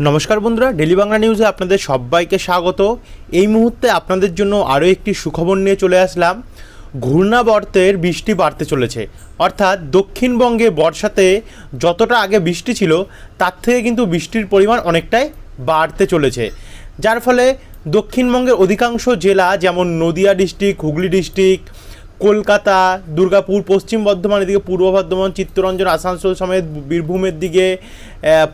নমস্কার বন্ধুরা ডেলি বাংলা নিউজে আপনাদের সবাইকে স্বাগত। এই মুহূর্তে আপনাদের জন্য আরও একটি সুখবর নিয়ে চলে আসলাম। ঘূর্ণাবর্তের বৃষ্টি বাড়তে চলেছে। অর্থাৎ দক্ষিণবঙ্গে বর্ষাতে যতটা আগে বৃষ্টি ছিল, তার থেকে কিন্তু বৃষ্টির পরিমাণ অনেকটাই বাড়তে চলেছে। যার ফলে দক্ষিণবঙ্গের অধিকাংশ জেলা, যেমন নদিয়া ডিস্ট্রিক্ট, হুগলি ডিস্ট্রিক্ট কলকাতা, দুর্গাপুর, পশ্চিম বর্ধমান, এদিকে পূর্ব বর্ধমান, চিত্তরঞ্জন, আসানসোল সমেত বীরভূমের দিকে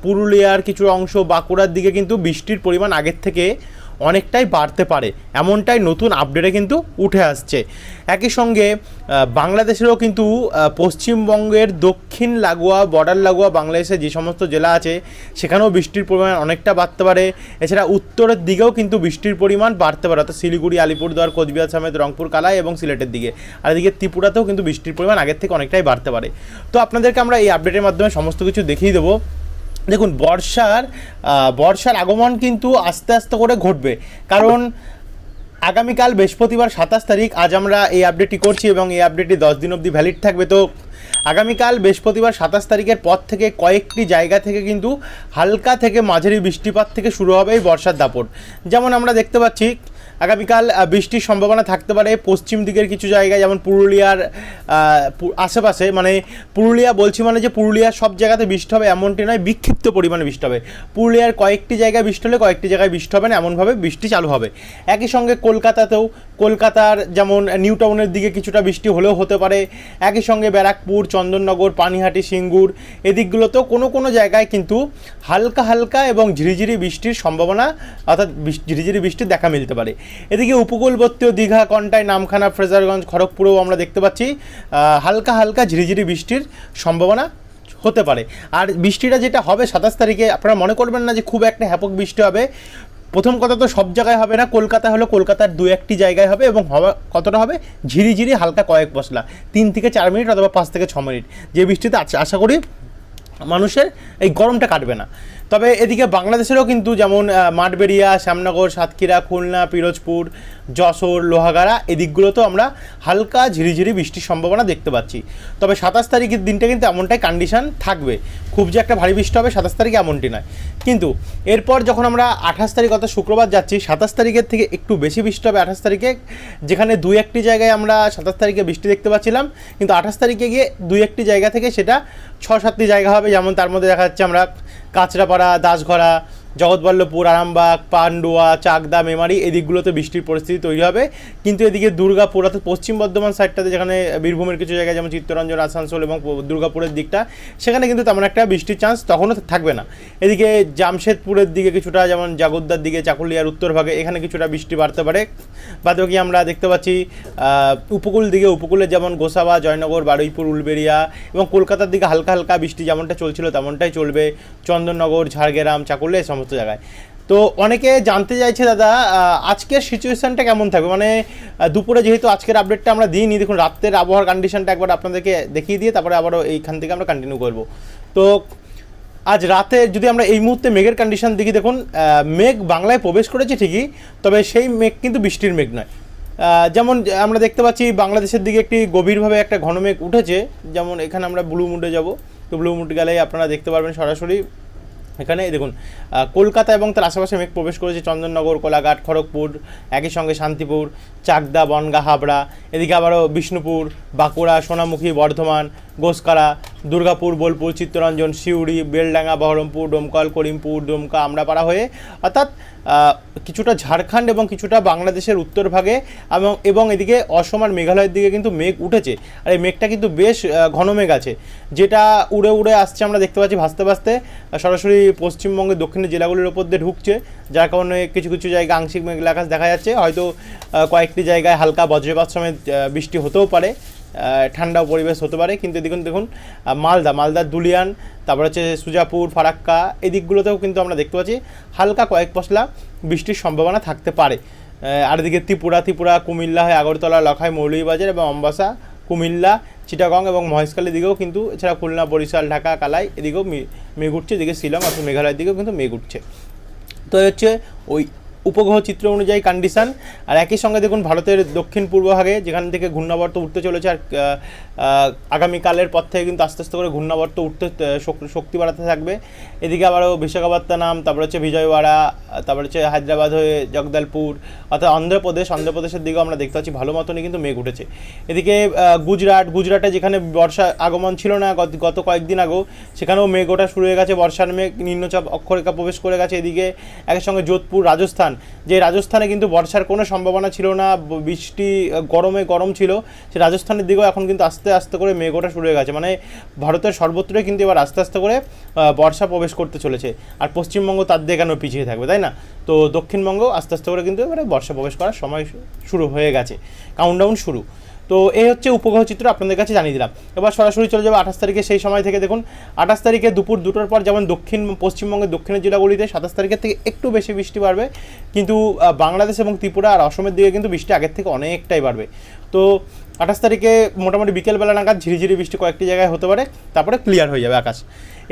পুরুলিয়ার কিছু অংশ, বাঁকুড়ার দিকে কিন্তু বৃষ্টির পরিমাণ আগের থেকে অনেকটাই বাড়তে পারে। এমনটাই নতুন আপডেটে কিন্তু উঠে আসছে। একই সঙ্গে বাংলাদেশেরও কিন্তু পশ্চিমবঙ্গের দক্ষিণ লাগোয়া বর্ডার লাগোয়া বাংলাদেশের যে সমস্ত জেলা আছে, সেখানেও বৃষ্টির পরিমাণ অনেকটা বাড়তে পারে। এছাড়া উত্তরের দিকেও কিন্তু বৃষ্টির পরিমাণ বাড়তে পারে। অর্থাৎ শিলিগুড়ি, আলিপুরদুয়ার, কোচবিহার সমেত রংপুর, কালাই এবং সিলেটের দিকে। আর এদিকে ত্রিপুরাতেও কিন্তু বৃষ্টির পরিমাণ আগের থেকে অনেকটাই বাড়তে পারে। তো আপনাদেরকে আমরা এই আপডেটের মাধ্যমে সমস্ত কিছু দেখিয়ে দেবো। দেখুন, বর্ষার বর্ষার আগমন কিন্তু আস্তে আস্তে করে ঘটবে। কারণ আগামীকাল বৃহস্পতিবার সাতাশ তারিখ, আজ আমরা এই আপডেটটি করছি এবং এই আপডেটটি দশ দিন অবধি ভ্যালিড থাকবে। তো আগামীকাল বৃহস্পতিবার সাতাশ তারিখের পর থেকে কয়েকটি জায়গা থেকে কিন্তু হালকা থেকে মাঝারি বৃষ্টিপাত থেকে শুরু হবে এই বর্ষার দাপট। যেমন আমরা দেখতে পাচ্ছি আগামীকাল বৃষ্টির সম্ভাবনা থাকতে পারে। পশ্চিম দিকের কিছু জায়গায়, যেমন পুরুলিয়ার আশেপাশে মানে পুরুলিয়া বলছি মানে যে পুরুলিয়ার সব জায়গাতে বৃষ্টি হবে এমনটি নয়, বিক্ষিপ্ত পরিমাণে বৃষ্টি হবে। পুরুলিয়ার কয়েকটি জায়গায় বৃষ্টি হলে কয়েকটি জায়গায় বৃষ্টি হবে না, এমনভাবে বৃষ্টি চালু হবে। একই সঙ্গে কলকাতাতেও, কলকাতার যেমন নিউ টাউনের দিকে কিছুটা বৃষ্টি হলেও হতে পারে। একই সঙ্গে ব্যারাকপুর, চন্দননগর, পানিহাটি, সিঙ্গুর এদিকগুলোতেও কোনো কোনো জায়গায় কিন্তু হালকা হালকা এবং ঝিরিঝিরি বৃষ্টির সম্ভাবনা, অর্থাৎ ঝিরিঝিরি বৃষ্টির দেখা মিলতে পারে। এদিকে উপকূলবর্তীয় দীঘা কন্টাই নামখানা, ফ্রেজারগঞ্জ, খড়গপুরেও আমরা দেখতে পাচ্ছি হালকা হালকা ঝিরিঝিরি বৃষ্টির সম্ভাবনা হতে পারে। আর বৃষ্টিটা যেটা হবে সাতাশ তারিখে, আপনারা মনে করবেন না যে খুব একটা হ্যাপক বৃষ্টি হবে। প্রথম কথা তো সব জায়গায় হবে না, কলকাতা হলো কলকাতার দু একটি জায়গায় হবে এবং হওয়া কতটা হবে? ঝিরিঝিরি হালকা কয়েক পশলা তিন থেকে চার মিনিট অথবা পাঁচ থেকে ছ মিনিট। যে বৃষ্টিতে আশা করি মানুষের এই গরমটা কাটবে না। তবে এদিকে বাংলাদেশেরও কিন্তু যেমন মাঠবেড়িয়া, শ্যামনগর, সাতক্ষীরা, খুলনা, পিরোজপুর, যশোর, লোহাগাড়া এদিকগুলোতেও আমরা হালকা ঝিরিঝিরি বৃষ্টির সম্ভাবনা দেখতে পাচ্ছি। তবে সাতাশ তারিখের দিনটা কিন্তু এমনটাই কন্ডিশন থাকবে। খুব যে একটা ভারী বৃষ্টি হবে সাতাশ তারিখে এমনটি নয়। কিন্তু এরপর যখন আমরা আঠাশ তারিখ অর্থাৎ শুক্রবার যাচ্ছি, সাতাশ তারিখের থেকে একটু বেশি বৃষ্টি হবে আঠাশ তারিখে, যেখানে দুই একটি জায়গায় আমরা সাতাশ তারিখে বৃষ্টি দেখতে পাচ্ছিলাম। কিন্তু আঠাশ তারিখে গিয়ে দুই একটি জায়গা থেকে সেটা ছ সাতটি জায়গা হবে, যেমন তার মধ্যে দেখা যাচ্ছে আমরা কাঁচরাপাড়া দাসঘরা জগৎবল্লভপুর, আরামবাগ, পান্ডুয়া, চাকদা, মেমারি এই দিকগুলোতে বৃষ্টির পরিস্থিতি তৈরি হবে। কিন্তু এদিকে দুর্গাপুর অর্থাৎ পশ্চিম বর্ধমান সাইডটাতে যেখানে বীরভূমের কিছু জায়গায় যেমন চিত্তরঞ্জন, আসানসোল এবং দুর্গাপুরের দিকটা, সেখানে কিন্তু তেমন একটা বৃষ্টির চান্স তখনও থাকবে না। এদিকে জামশেদপুরের দিকে কিছুটা যেমন জাগদ্দার দিকে, চাকুলিয়ার উত্তর ভাগে এখানে কিছুটা বৃষ্টি বাড়তে পারে। বাদবাকি আমরা দেখতে পাচ্ছি উপকূল দিকে উপকূলে যেমন গোসাবা, জয়নগর, বারুইপুর, উলবেড়িয়া এবং কলকাতার দিকে হালকা হালকা বৃষ্টি যেমনটা চলছিল তেমনটাই চলবে। চন্দননগর, ঝাড়গ্রাম, চাকুলিয়া এই সমস্ত জায়গায়। তো অনেকে জানতে চাইছে, দাদা আজকের সিচুয়েশনটা কেমন থাকবে? মানে দুপুরে যেহেতু আজকের আপডেটটা আমরা দিইনি, দেখুন, রাতের আবহাওয়ার কন্ডিশনটা একবার আপনাদেরকে দেখিয়ে দিয়ে তারপরে আবারও এইখান থেকে আমরা কন্টিনিউ করব। তো, আজ রাতে যদি আমরা এই মুহূর্তে মেঘের কন্ডিশন দেখি, দেখুন মেঘ বাংলায় প্রবেশ করেছে ঠিকই, তবে সেই মেঘ কিন্তু বৃষ্টির মেঘ নয়। যেমন, আমরা দেখতে পাচ্ছি বাংলাদেশের দিকে একটি গভীরভাবে একটা ঘন মেঘ উঠেছে। যেমন, এখানে আমরা ব্লু মুডে যাব। তো ব্লু মুড গেলে আপনারা দেখতে পারবেন সরাসরি। এখানে দেখুন কলকাতা এবং তার আশেপাশে মেঘ প্রবেশ করেছে চন্দননগর, কোলাঘাট, খড়গপুর, একই সঙ্গে শান্তিপুর, চাকদা, বনগা, হাবড়া, এদিকে আবারও বিষ্ণুপুর, বাঁকুড়া, সোনামুখী, বর্ধমান, গোসকারা, দুর্গাপুর, বোলপুর, চিত্তরঞ্জন, সিউড়ি, বেলডাঙ্গা, বহরমপুর, ডোমকল, করিমপুর, ডোমকা, আমরাপাড়া হয়ে, অর্থাৎ কিছুটা ঝাড়খণ্ড এবং কিছুটা বাংলাদেশের উত্তর ভাগে এবং এবং এদিকে অসম আর মেঘালয়ের দিকে কিন্তু মেঘ উঠেছে। আর এই মেঘটা কিন্তু বেশ ঘন মেঘ আছে। যেটা উড়ে উড়ে আসছে আমরা দেখতে পাচ্ছি ভাসতে ভাসতে সরাসরি পশ্চিমবঙ্গের দক্ষিণের জেলাগুলির ওপর দিয়ে ঢুকছে যার কারণে কিছু কিছু জায়গায় আংশিক মেঘলা আকাশ দেখা যাচ্ছে। হয়তো কয়েকটি জায়গায় হালকা বজ্রপাত আহ, বৃষ্টি হতেও পারে আহ, ঠান্ডাও পরিবেশ হতে পারে। কিন্তু দেখুন দেখুন মালদা মালদার দুলিয়ান তারপর হচ্ছে সুজাপুর ফারাক্কা এই দিকগুলোতেও কিন্তু আমরা দেখতে পাচ্ছি হালকা কয়েক পশলা বৃষ্টির সম্ভাবনা থাকতে পারে। আর এদিকে ত্রিপুরা ত্রিপুরা কুমিল্লা হয় আগরতলা লখাই মৌলভীবাজার এবং অম্বাসা কুমিল্লা, চিটাগং এবং মহেশখালীর দিকেও কিন্তু এছাড়া খুলনা, বরিশাল, ঢাকা, কালাই এদিকেও মেঘ উঠছে, এদিকে শিলং অর্থাৎ মেঘালয়ের দিকেও কিন্তু মেঘ উঠছে। তো হচ্ছে ওই উপগ্রহ চিত্র অনুযায়ী কন্ডিশন আর একই সঙ্গে দেখুন ভারতের দক্ষিণ পূর্ব ভাগে, যেখান থেকে ঘূর্ণাবর্ত উঠতে চলেছে, আর আগামীকালের পর থেকে কিন্তু আস্তে আস্তে করে ঘূর্ণাবর্ত উঠতে শক্তি বাড়াতে থাকবে। এদিকে আবারও বিশাখাপত্তনম, তারপর হচ্ছে বিজয়ওয়াড়া, তারপর হচ্ছে হায়দ্রাবাদ হয়ে জগদলপুর, অর্থাৎ অন্ধ্রপ্রদেশ, অন্ধ্রপ্রদেশের দিকেও আমরা দেখতে পাচ্ছি ভালো মতনই কিন্তু মেঘ উঠেছে। এদিকে গুজরাট, গুজরাটে যেখানে বর্ষা আগমন ছিল না, গত গত কয়েকদিন আগেও, সেখানেও মেঘ ওঠা শুরু হয়ে গেছে, বর্ষার মেঘ, নিম্নচাপ অক্ষরেখা প্রবেশ করে গেছে। এদিকে, একই সঙ্গে যোধপুর, রাজস্থান যে রাজস্থানে কিন্তু বর্ষার কোনো সম্ভাবনা ছিল না বৃষ্টি গরমে গরম ছিল, সে রাজস্থানের দিকেও এখন কিন্তু আস্তে আস্তে করে মেঘ ওঠা শুরু হয়ে গেছে। মানে ভারতের সর্বত্রই কিন্তু এবার আস্তে আস্তে করে বর্ষা প্রবেশ করতে চলেছে। আর পশ্চিমবঙ্গ তার দিয়ে কেন পিছিয়ে থাকবে, তাই না? তো দক্ষিণবঙ্গ আস্তে আস্তে করে কিন্তু এবারে বর্ষা প্রবেশ করার সময় শুরু হয়ে গেছে। কাউন্টডাউন শুরু। তো এই হচ্ছে উপগ্রহ চিত্র আপনাদের কাছে জানিয়ে দিলাম। এবার সরাসরি চলে যাবে আঠাশ তারিখে, সেই সময় থেকে দেখুন, আঠাশ তারিখে দুপুর দুটোর পর যেমন দক্ষিণ, পশ্চিমবঙ্গের দক্ষিণের জেলাগুলিতে সাতাশ তারিখের থেকে একটু বেশি বৃষ্টি বাড়বে। কিন্তু বাংলাদেশ এবং ত্রিপুরা আর অসমের দিকে কিন্তু বৃষ্টি আগের থেকে অনেকটাই বাড়বে। তো আঠাশ তারিখে মোটামুটি বিকেলবেলা নাগাদ ঝিরিঝিরি বৃষ্টি কয়েকটি জায়গায় হতে পারে, তারপরে ক্লিয়ার হয়ে যাবে আকাশ।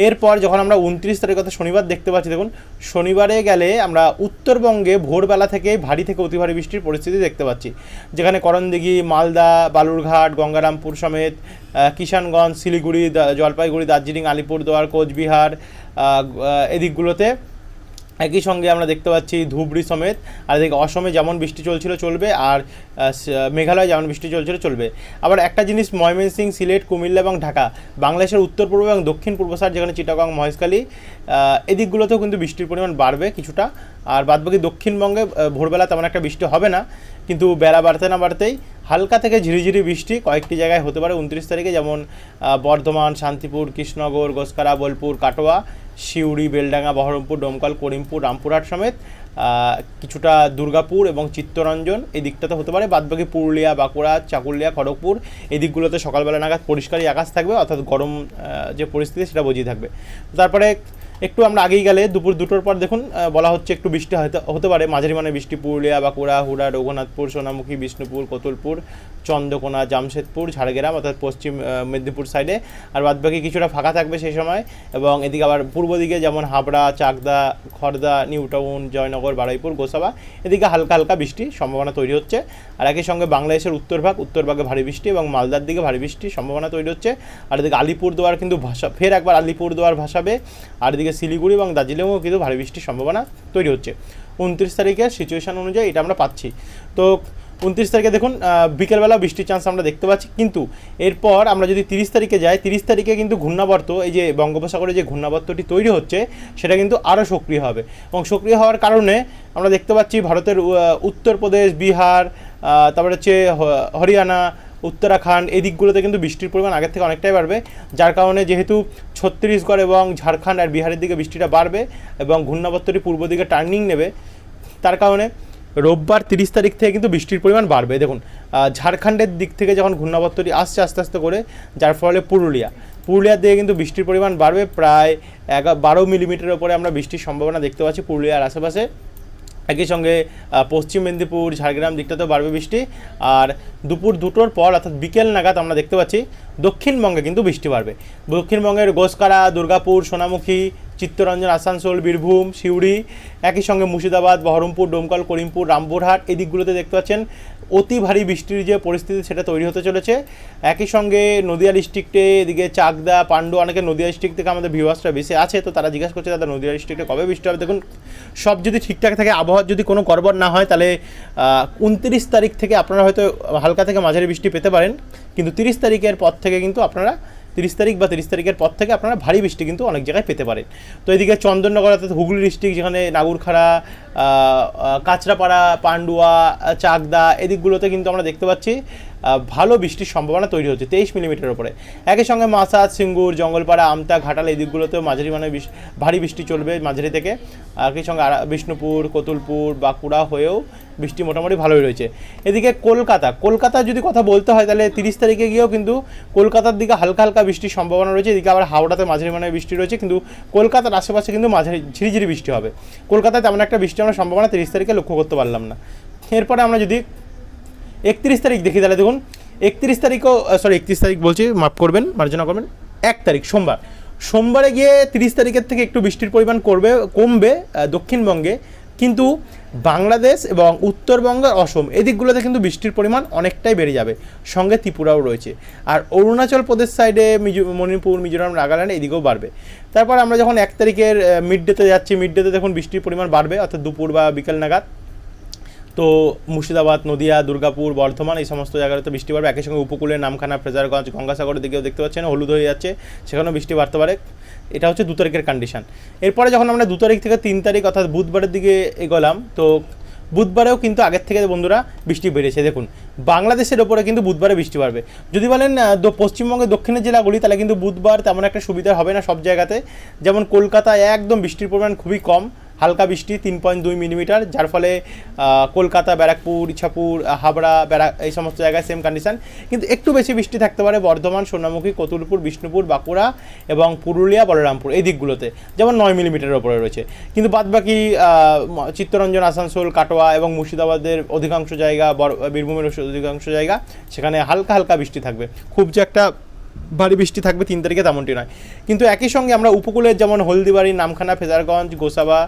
এরপর যখন আমরা উনত্রিশ তারিখ কথা শনিবার দেখতে পাচ্ছি, দেখুন, শনিবারে গেলে আমরা উত্তরবঙ্গে ভোরবেলা থেকে ভারী থেকে অতি ভারী বৃষ্টির পরিস্থিতি দেখতে পাচ্ছি। যেখানে করণদিঘি, মালদা, বালুরঘাট, গঙ্গারামপুর সমেত কিষানগঞ্জ, শিলিগুড়ি জলপাইগুড়ি, দার্জিলিং, আলিপুরদুয়ার, কোচবিহার এদিকগুলোতে একই সঙ্গে আমরা দেখতে পাচ্ছি ধুবড়ি সমেত। আর এদিকে অসমে যেমন বৃষ্টি চলছিল চলবে, আর মেঘালয় যেমন বৃষ্টি চলছিল চলবে। আবার একটা জিনিস, ময়মনসিংহ, সিলেট, কুমিল্লা এবং ঢাকা, বাংলাদেশের উত্তর পূর্ব এবং দক্ষিণ পূর্ব সাইড, যেখানে চিটাগং, মহেশখালী এদিকগুলোতেও কিন্তু বৃষ্টির পরিমাণ বাড়বে কিছুটা। আর বাদবাকি দক্ষিণবঙ্গে ভোরবেলা তেমন একটা বৃষ্টি হবে না, কিন্তু বেলা বাড়তে না বাড়তেই হালকা থেকে ঝিরিঝিরি বৃষ্টি, কয়েকটি জায়গায় হতে পারে উনত্রিশ তারিখে, যেমন বর্ধমান, শান্তিপুর, কৃষ্ণনগর গোসকারা বোলপুর, কাটোয়া, সিউড়ি, বেলডাঙ্গা, বহরমপুর, ডোমকল, করিমপুর, রামপুরহাট সমেত কিছুটা দুর্গাপুর এবং চিত্তরঞ্জন। এই দিকটাতে হতে পারে বাদবাকি পুরুলিয়া, বাঁকুড়া, চাকুলিয়া, খড়গপুর। এই দিকগুলোতে সকালবেলা নাগাদ পরিষ্কারই আকাশ থাকবে, অর্থাৎ গরম যে পরিস্থিতি সেটা বুঝিয়ে থাকবে। তারপরে একটু আমরা আগেই গেলে, দুপুর দুটোর পর দেখুন বলা হচ্ছে একটু বৃষ্টি হয়তো, হতে পারে। মাঝারি মানে বৃষ্টি, পুরুলিয়া, বাঁকুড়া, হুড়া, রঘুনাথপুর, সোনামুখী, বিষ্ণুপুর, কতুলপুর, চন্দ্রকোনা, জামশেদপুর, ঝাড়গ্রাম, অর্থাৎ পশ্চিম মেদিনীপুর সাইডে আর বাদবাকি কিছুটা ফাঁকা থাকবে সেই সময়। এবং এদিকে আবার পূর্ব দিকে যেমন হাবড়া, চাকদা খড়দা নিউ টাউন জয়নগর, বারুইপুর, গোসাবা, এদিকে হালকা হালকা বৃষ্টির সম্ভাবনা তৈরি হচ্ছে। আর একই সঙ্গে বাংলাদেশের উত্তরভাগ উত্তরভাগে ভারী বৃষ্টি এবং মালদার দিকে ভারী বৃষ্টির সম্ভাবনা তৈরি হচ্ছে। আর এদিকে আলিপুরদুয়ার কিন্তু ভাষা, ফের একবার আলিপুরদুয়ার ভাসাবে। আর এদিকে শিলিগুড়ি এবং দার্জিলিংও কিন্তু ভারী বৃষ্টির সম্ভাবনা তৈরি হচ্ছে। উনত্রিশ তারিখের সিচুয়েশন অনুযায়ী এটা আমরা পাচ্ছি। তো উনত্রিশ তারিখে দেখুন বিকেলবেলা বৃষ্টির চান্স আমরা দেখতে পাচ্ছি। কিন্তু এরপর আমরা যদি তিরিশ তারিখে যাই, তিরিশ তারিখে কিন্তু ঘূর্ণাবর্ত, এই যে বঙ্গোপসাগরে যে ঘূর্ণাবর্তটি তৈরি হচ্ছে, সেটা কিন্তু আরও সক্রিয় হবে। এবং সক্রিয় হওয়ার কারণে আমরা দেখতে পাচ্ছি ভারতের উত্তরপ্রদেশ, বিহার তারপরে হচ্ছে হরিয়ানা উত্তরাখণ্ড, এই দিকগুলোতে কিন্তু বৃষ্টির পরিমাণ আগের থেকে অনেকটাই বাড়বে। যার কারণে যেহেতু ছত্তিশগড় এবং ঝাড়খণ্ড আর বিহারের দিকে বৃষ্টিটা বাড়বে এবং ঘূর্ণাবর্তটি পূর্ব দিকে টার্নিং নেবে, তার কারণে রোববার তিরিশ তারিখ থেকে কিন্তু বৃষ্টির পরিমাণ বাড়বে। দেখুন ঝাড়খণ্ডের দিক থেকে যখন ঘূর্ণাবর্তটি আসছে আস্তে আস্তে করে, যার ফলে পুরুলিয়া। পুরুলিয়ার দিকে কিন্তু বৃষ্টির পরিমাণ বাড়বে, প্রায় এগা বারো মিলিমিটারের উপরে আমরা বৃষ্টির সম্ভাবনা দেখতে পাচ্ছি পুরুলিয়ার আশেপাশে। একই সঙ্গে পশ্চিম মেদিনীপুর, ঝাড়গ্রাম দিকটাতেও বাড়বে বৃষ্টি। আর দুপুর দুটোর পর, অর্থাৎ বিকেল নাগাদ আমরা দেখতে পাচ্ছি দক্ষিণবঙ্গে কিন্তু বৃষ্টি বাড়বে। দক্ষিণবঙ্গের গোসকারা, দুর্গাপুর, সোনামুখী, চিত্তরঞ্জন, আসানসোল, বীরভূম, সিউড়ি, একই সঙ্গে মুর্শিদাবাদ, বহরমপুর, ডোমকল, করিমপুর, রামপুরহাট এই দিকগুলোতে দেখতে পাচ্ছেন অতি ভারী বৃষ্টির যে পরিস্থিতি সেটা তৈরি হতে চলেছে। একই সঙ্গে নদিয়া ডিস্ট্রিক্টে এদিকে চাকদা পাণ্ডু অনেকে নদিয়া ডিস্ট্রিক্ট থেকে আমাদের ভিউয়ার্সরা বেশি আছে, তো তারা জিজ্ঞাসা করছে, দাদা, নদিয়া ডিস্ট্রিক্টে কবে বৃষ্টি হবে? দেখুন, সব যদি ঠিকঠাক থাকে আবহাওয়ার যদি কোনো গড়বড় না হয়, তাহলে উনত্রিশ তারিখ থেকে আপনারা হয়তো হালকা থেকে মাঝারি বৃষ্টি পেতে পারেন। কিন্তু তিরিশ তারিখের পর থেকে কিন্তু আপনারা তিরিশ তারিখ বা তিরিশ তারিখের পর থেকে আপনারা ভারী বৃষ্টি কিন্তু অনেক জায়গায় পেতে পারেন। তো এদিকে চন্দননগর অর্থাৎ হুগলি ডিস্ট্রিক্ট যেখানে নাগুরখাড়া কাঁচরাপাড়া, পান্ডুয়া, চাকদা, এদিকগুলোতে কিন্তু আমরা দেখতে পাচ্ছি ভালো বৃষ্টির সম্ভাবনা তৈরি হচ্ছে তেইশ মিলিমিটার উপরে। একই সঙ্গে মাসাদ সিঙ্গুর, জঙ্গলপাড়া, আমতা, ঘাটাল এই দিকগুলোতেও মাঝারি মানে ভারী বৃষ্টি চলবে মাঝারি থেকে। একই সঙ্গে বিষ্ণুপুর, কতুলপুর, বাঁকুড়া হয়েও বৃষ্টি মোটামুটি ভালোই রয়েছে। এদিকে কলকাতা কলকাতা যদি কথা বলতে হয় তাহলে তিরিশ তারিখে গিয়েও কিন্তু কলকাতার দিকে হালকা হালকা বৃষ্টির সম্ভাবনা রয়েছে। এদিকে আবার হাওড়াতে মাঝারি মানে বৃষ্টি রয়েছে, কিন্তু কলকাতার আশেপাশে কিন্তু মাঝারি ঝিরিঝিরি বৃষ্টি হবে। কলকাতায় তেমন একটা বৃষ্টি আমরা সম্ভাবনা তিরিশ তারিখে লক্ষ্য করতে পারলাম না। এরপরে আমরা যদি একত্রিশ তারিখ দেখি তাহলে দেখুন। একত্রিশ তারিখও সরি একত্রিশ তারিখ বলছি, মাফ করবেন, মার্জনা করবেন। এক তারিখ, সোমবার। সোমবারে গিয়ে তিরিশ তারিখের থেকে একটু বৃষ্টির পরিমাণ করবে, কমবে দক্ষিণবঙ্গে। কিন্তু বাংলাদেশ এবং উত্তরবঙ্গের অসম এদিকগুলোতে কিন্তু বৃষ্টির পরিমাণ অনেকটাই বেড়ে যাবে। সঙ্গে ত্রিপুরাও রয়েছে। আর অরুণাচল প্রদেশ সাইডে মণিপুর, মিজোরাম, নাগাল্যান্ড এদিকেও বাড়বে। তারপর আমরা যখন এক তারিখের মিড ডেতে যাচ্ছি মিড ডেতে দেখুন বৃষ্টির পরিমাণ বাড়বে, অর্থাৎ দুপুর বা বিকেল নাগাদ। তো মুর্শিদাবাদ, নদিয়া, দুর্গাপুর, বর্ধমান এই সমস্ত জায়গাতে বৃষ্টি বাড়বে একই সঙ্গে উপকূলের নামখানা, ফ্রেজারগঞ্জ, গঙ্গাসাগরের দিকেও দেখতে পাচ্ছেন, হলুদ হয়ে যাচ্ছে, সেখানেও বৃষ্টি বাড়তে পারে। এটা হচ্ছে দু তারিখের কন্ডিশান এরপরে যখন আমরা দু তারিখ থেকে তিন তারিখ অর্থাৎ বুধবারের দিকে এগোলাম, তো বুধবারেও কিন্তু আগের থেকে বন্ধুরা বৃষ্টি বেড়েছে, দেখুন, বাংলাদেশের ওপরে কিন্তু বুধবারে বৃষ্টি বাড়বে। যদি বলেন পশ্চিমবঙ্গের দক্ষিণের জেলাগুলি, তাহলে কিন্তু বুধবার তেমন একটা সুবিধা হবে না সব জায়গাতে। যেমন কলকাতায় একদম বৃষ্টির পরিমাণ খুবই কম হালকা বৃষ্টি, তিন পয়েন্ট দুই মিলিমিটার, যার ফলে কলকাতা, ব্যারাকপুর, ইছাপুর, হাবড়া ব্যারাক এই সমস্ত জায়গায় সেম কন্ডিশান কিন্তু একটু বেশি বৃষ্টি থাকতে পারে বর্ধমান, সোনামুখী, কতুলপুর, বিষ্ণুপুর, বাঁকুড়া এবং পুরুলিয়া, বলরামপুর, এই দিকগুলোতে, যেমন নয় মিলিমিটারের ওপরে রয়েছে। কিন্তু বাদবাকি চিত্তরঞ্জন, আসানসোল, কাটোয়া এবং মুর্শিদাবাদের অধিকাংশ জায়গা বর- বীরভূমের অধিকাংশ জায়গা, সেখানে হালকা হালকা বৃষ্টি থাকবে। খুব যে একটা ভারী বৃষ্টি থাকবে তিন তারিখে তেমনটি নয়। কিন্তু একই সঙ্গে আমরা উপকূলের যেমন হলদিবাড়ি, নামখানা, ফেজারগঞ্জ, গোসাবা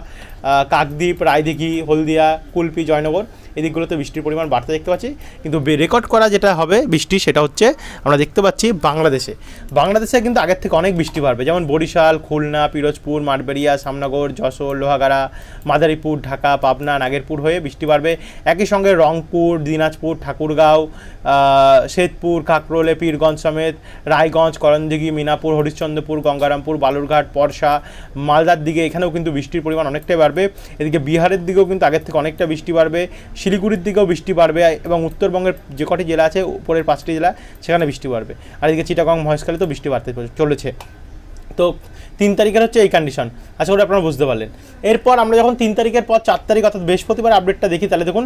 কাকদ্বীপ, রায়দিঘি, হলদিয়া, কুলপি, জয়নগর এই দিকগুলোতে বৃষ্টির পরিমাণ বাড়তে দেখতে পাচ্ছি। কিন্তু রেকর্ড করা যেটা হবে বৃষ্টি সেটা হচ্ছে আমরা দেখতে পাচ্ছি বাংলাদেশে। বাংলাদেশে কিন্তু আগের থেকে অনেক বৃষ্টি বাড়বে। যেমন বরিশাল খুলনা পিরোজপুর মাঠবেড়িয়া সামনগর যশোর লোহাগাড়া মাদারীপুর ঢাকা পাবনা নাগেরপুর হয়ে বৃষ্টি বাড়বে। একই সঙ্গে রংপুর দিনাজপুর ঠাকুরগাঁও আহ, শ্বেতপুর কাকরোলে পীরগঞ্জ সমেত রায়গঞ্জ করণদিঘি মিনাপুর হরিশ্চন্দ্রপুর গঙ্গারামপুর বালুরঘাট পরশা মালদার দিকে এখানেও কিন্তু বৃষ্টির পরিমাণ অনেকটাই বাড়বে। এদিকে বিহারের দিকেও কিন্তু আগের থেকে অনেকটা বৃষ্টি বাড়বে। শিলিগুড়ির দিকেও বৃষ্টি বাড়বে এবং উত্তরবঙ্গের যে কটি জেলা আছে, উপরের পাঁচটি জেলা, সেখানে বৃষ্টি বাড়বে। আর এদিকে চিটাগং মহেশখালী তো বৃষ্টি বাড়তে চলেছে। তো তিন তারিখের হচ্ছে এই কন্ডিশন আশা করি আপনারা বুঝতে পারলেন। এরপর আমরা যখন তিন তারিখের পর চার তারিখ, অর্থাৎ বৃহস্পতিবার আপডেটটা দেখি, তাহলে দেখুন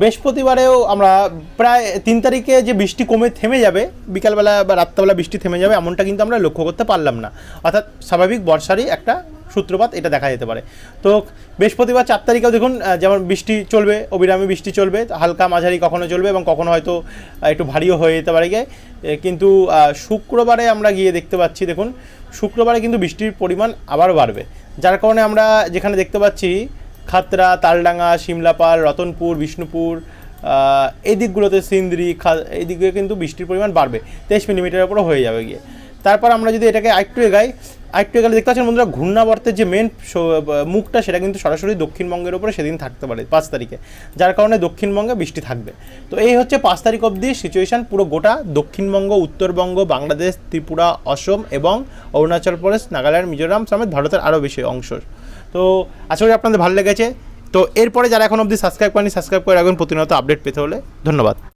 বৃহস্পতিবারেও আমরা প্রায় তিন তারিখে যে বৃষ্টি কমে থেমে যাবে, বিকালবেলা বা রাত্রেবেলা বৃষ্টি থেমে যাবে, এমনটা কিন্তু আমরা লক্ষ্য করতে পারলাম না। অর্থাৎ স্বাভাবিক বর্ষারই একটা সূত্রপাত, এটা দেখা যেতে পারে। তো বৃহস্পতিবার চার তারিখেও দেখুন যেমন বৃষ্টি চলবে, অবিরামে বৃষ্টি চলবে, হালকা মাঝারি কখনো চলবে এবং কখনো হয়তো একটু ভারীও হয়ে যেতে পারে গিয়ে। কিন্তু শুক্রবারে আমরা গিয়ে দেখতে পাচ্ছি, দেখুন, শুক্রবারে কিন্তু বৃষ্টির পরিমাণ আবার বাড়বে। যার কারণে আমরা যেখানে দেখতে পাচ্ছি খাতরা তালডাঙ্গা সিমলাপাল রতনপুর, বিষ্ণুপুর এই দিকগুলোতে সিন্দ্রি এই দিকে কিন্তু বৃষ্টির পরিমাণ বাড়বে, তেইশ মিলিমিটারের উপরে হয়ে যাবে গিয়ে। তারপর আমরা যদি এটাকে আরেকটু এগাই আরেকটু এগালে দেখতে পাচ্ছেন বন্ধুরা, ঘূর্ণাবর্তের যে মেন মুখটা সেটা কিন্তু সরাসরি দক্ষিণবঙ্গের উপরে সেদিন থাকতে পারে, পাঁচ তারিখে। যার কারণে দক্ষিণবঙ্গে বৃষ্টি থাকবে। তো এই হচ্ছে পাঁচ তারিখ অবধি সিচুয়েশান পুরো গোটা দক্ষিণবঙ্গ, উত্তরবঙ্গ, বাংলাদেশ, ত্রিপুরা, অসম এবং অরুণাচল প্রদেশ, নাগাল্যান্ড, মিজোরাম সমেত ভারতের আরও বেশি অংশ। তো আশা করি আপনাদের ভালো লেগেছে। তো এরপরে যারা এখন অবধি সাবস্ক্রাইব করেনি সাবস্ক্রাইব করে রাখবেন প্রতিনিয়ত আপডেট পেতে হলে। ধন্যবাদ।